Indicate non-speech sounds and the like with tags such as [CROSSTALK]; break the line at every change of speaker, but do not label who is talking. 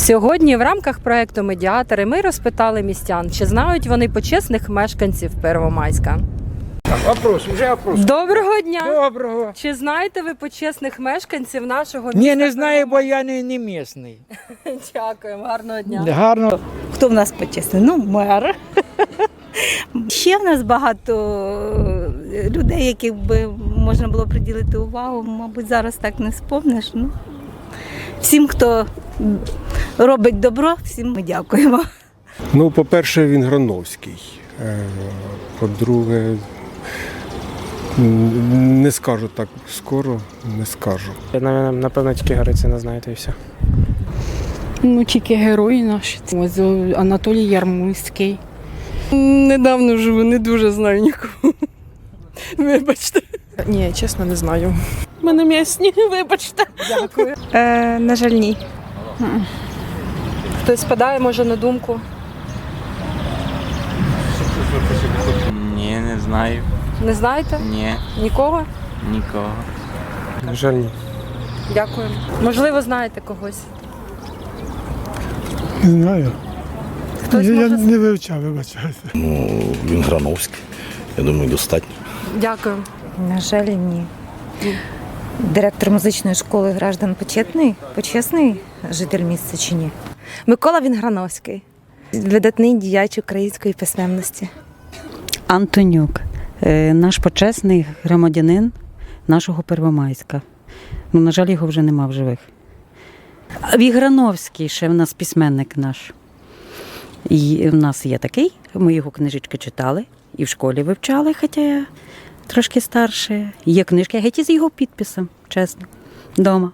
Сьогодні в рамках проекту Медіатори ми розпитали містян, чи знають вони почесних мешканців Первомайська.
Вопрос, вже вопрос.
Доброго дня!
Доброго.
Чи знаєте ви почесних мешканців нашого міста?
Ні, не знаю, бо я не, не місний. [LAUGHS]
Дякуємо, гарного дня.
Гарно.
Хто в нас почесний? Ну, мер. [LAUGHS] Ще в нас багато е, людей, яких би можна було приділити увагу. Мабуть, зараз так не спомниш. Ну, всім, хто робить добро, всім ми дякуємо.
Ну, по-перше, він Грановський. Е, По-друге, не скажу так скоро, не скажу.
Я, напевно, тільки Гарицина знаєте і все.
Ну, тільки герої наші. Ось Анатолій Ярмольський. Недавно живу, не дуже знаю нікого. [LAUGHS] Вибачте.
Ні, чесно, не знаю.
Ми не місні, [LAUGHS] вибачте.
Дякую.
Е, на жаль, ні.
Хтось спадає, може, на думку?
Ні, не знаю.
Не знаєте?
Ні,
Нікого?
нікого.
На жаль, ні.
Дякую. Можливо, знаєте когось.
Не знаю.
Хтось
я, я
може...
не вивчав, вибачайте.
Ну, він Грановський. Я думаю, достатньо.
Дякую.
На жаль, ні. Директор музичної школи граждан почетний, почесний житель міста чи ні?
Микола Вінграновський. Видатний діяч української писемності.
Антонюк, е, наш почесний громадянин нашого Первомайська. Ну, на жаль, його вже нема в живих. Віграновський ще в нас письменник наш. І в нас є такий, ми його книжечки читали і в школі вивчали, хоча я трошки старше. Є книжки, геть із його підписом, чесно, вдома.